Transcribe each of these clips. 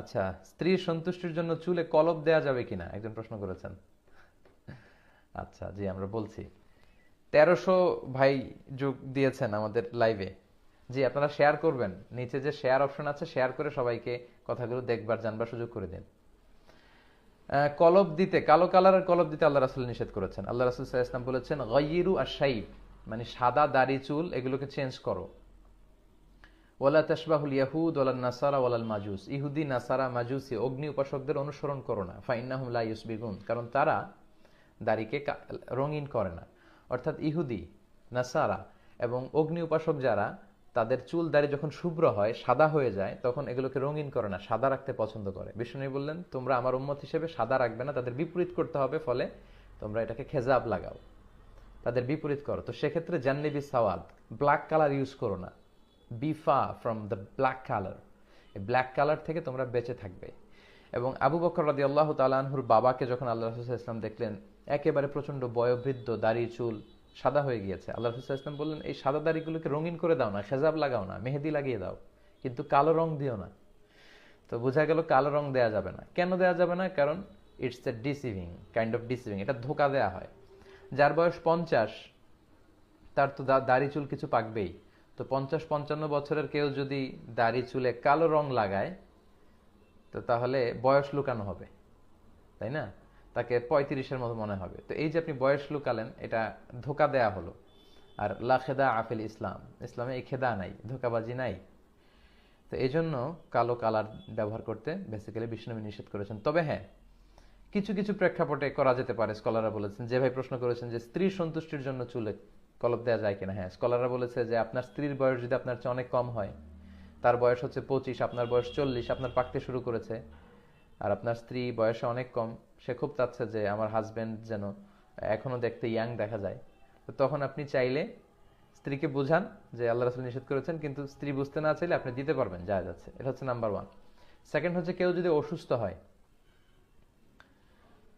আচ্ছা স্ত্রীর সন্তুষ্টির জন্য চুলে কলব দেয়া যাবে কিনা? একজন প্রশ্ন করেছেন। আচ্ছা জি, আমরা বলছি। তেরোশো ভাই যোগ দিয়েছেন আমাদের লাইভে জি, আপনারা শেয়ার করবেন। নিচে যে শেয়ার অপশন আছে শেয়ার করে সবাইকে কথাগুলো দেখবার, জানবার সুযোগ করে দিন। কলব দিতে, কালো কালারের কলব দিতে আল্লাহ রাসুল নিষেধ করেছেন। আল্লাহ রাসুল ইসলাম বলেছেন, গয়িরু আর শাইব মানে সাদা দাড়ি চুল, এগুলোকে চেঞ্জ করো। ওয়ালা তাসবাহুল ইয়াহুদ ওয়ালাল নাসারা ওয়ালাল মাজুস। ইহুদি, নাসারা, মাজুসি, অগ্নি উপাসকদের অনুসরণ করো না। ফাইন্নাহুম লা ইউসবিগুন কারণ তারা দাড়িকে রঙিন করে না। অর্থাৎ ইহুদি, নাসারা এবং অগ্নি উপাসক যারা, তাদের চুল দাড়ি যখন শুভ্র হয়, সাদা হয়ে যায়, তখন এগুলোকে রঙিন করে না, সাদা রাখতে পছন্দ করে। বিষ্ণু বললেন, তোমরা আমার উম্মত হিসেবে সাদা রাখবে না, তাদের বিপরীত করতে হবে, ফলে তোমরা এটাকে খেজাব লাগাও। তাদের বিপরীত করো। তো সেক্ষেত্রে জান্নিবি সাওয়াদ, ব্ল্যাক কালার ইউজ করো না। Beware from the black colour এই ব্ল্যাক কালার থেকে তোমরা বেঁচে থাকবে। এবং আবু বকর রাদি আল্লাহ তালাহুর বাবাকে যখন আল্লাহ রসুল ইসলাম দেখলেন, একেবারে প্রচণ্ড বয়োবৃদ্ধ, দাড়ি, চুল সাদা হয়ে গিয়েছে। আল্লাহ রসুল ইসলাম বললেন, এই সাদা দাড়িগুলোকে রঙিন করে দাও না খেজাব লাগাও না, মেহেদি লাগিয়ে দাও, কিন্তু কালো রং দিও না। তো বোঝা গেল কালো রং দেয়া যাবে না। কেন দেয়া যাবে না? কারণ it's a deceiving kind of deceiving এটা ধোকা দেয়া হয়। যার বয়স পঞ্চাশ, তার তো দাড়ি, চুল কিছু পাকবেই। তো পঞ্চাশ পঞ্চান্ন বছরের কেউ যদি দাড়ি চুলে কালো রং লাগায়, তো তাহলে বয়স লুকানো হবে, তাই না? তাকে পঁয়ত্রিশের মতো মনে হবে। তো এই যে আপনি বয়স লুকালেন, এটা ধোকা দেয়া হলো। আর লা খেদা আফিল ইসলাম, ইসলামে এই খেদা নাই, ধোকাবাজি নাই। তো এই জন্য কালো কালার ব্যবহার করতে বেসিক্যালি বিষ্ণুবী নিষেধ করেছেন। তবে হ্যাঁ কিছু কিছু প্রেক্ষাপটে করা যেতে পারে, স্কলাররা বলেছেন, যে ভাই প্রশ্ন করেছেন যে স্ত্রী সন্তুষ্টির জন্য চুলে কলপ দেওয়া যায় কিনা? হ্যাঁ স্কলাররা বলেছে যে আপনার স্ত্রীর বয়স যদি আপনার চেয়ে অনেক কম হয়, তার বয়স হচ্ছে পঁচিশ, আপনার বয়স চল্লিশ, আপনার পাকতে শুরু করেছে, আর আপনার স্ত্রী বয়সে অনেক কম, সে খুব চাচ্ছে যে আমার হাজবেন্ড যেন এখনও দেখতে ইয়াং দেখা যায়। তো তখন আপনি চাইলে স্ত্রীকে বোঝান যে আল্লাহ রাসুল নিষেধ করেছেন, কিন্তু স্ত্রী বুঝতে না চাইলে আপনি দিতে পারবেন যা যাচ্ছে। এটা হচ্ছে নাম্বার ওয়ান সেকেন্ড হচ্ছে কেউ যদি অসুস্থ হয়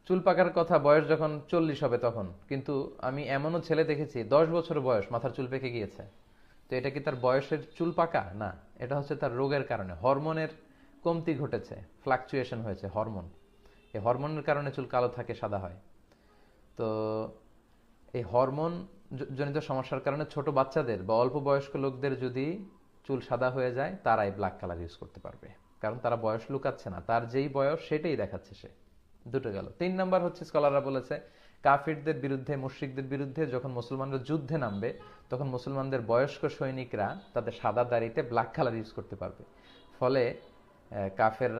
চুল পাকার কথা বয়স যখন চল্লিশ হবে তখন। কিন্তু আমি এমনও ছেলে দেখেছি, দশ বছর বয়স, মাথার চুল পেকে গিয়েছে। তো এটা কি তার বয়সের চুল পাকা? না, এটা হচ্ছে তার রোগের কারণে। হরমোনের কমতি ঘটেছে ফ্লাকচুয়েশন হয়েছে, হরমোন। এই হরমোনের কারণে চুল কালো থাকে, সাদা হয়। তো এই হরমোন জনিত সমস্যার কারণে ছোট বাচ্চাদের বা অল্প বয়স্ক লোকদের যদি চুল সাদা হয়ে যায়, তারাই ব্ল্যাক কালার ইউজ করতে পারবে। কারণ তারা বয়স লুকাচ্ছে না, তার যেই বয়স সেটাই দেখাচ্ছে সে। দুটো গেল। তিন নাম্বার হচ্ছে স্কলাররা বলেছে, কাফিরদের বিরুদ্ধে, মুশ্রিকদের বিরুদ্ধে যখন মুসলমানরা যুদ্ধে নামবে, তখন মুসলমানদের বয়স্ক সৈনিকরা তাদের সাদা দাড়িতে ব্ল্যাক কালার ইউজ করতে পারবে। ফলে কাফের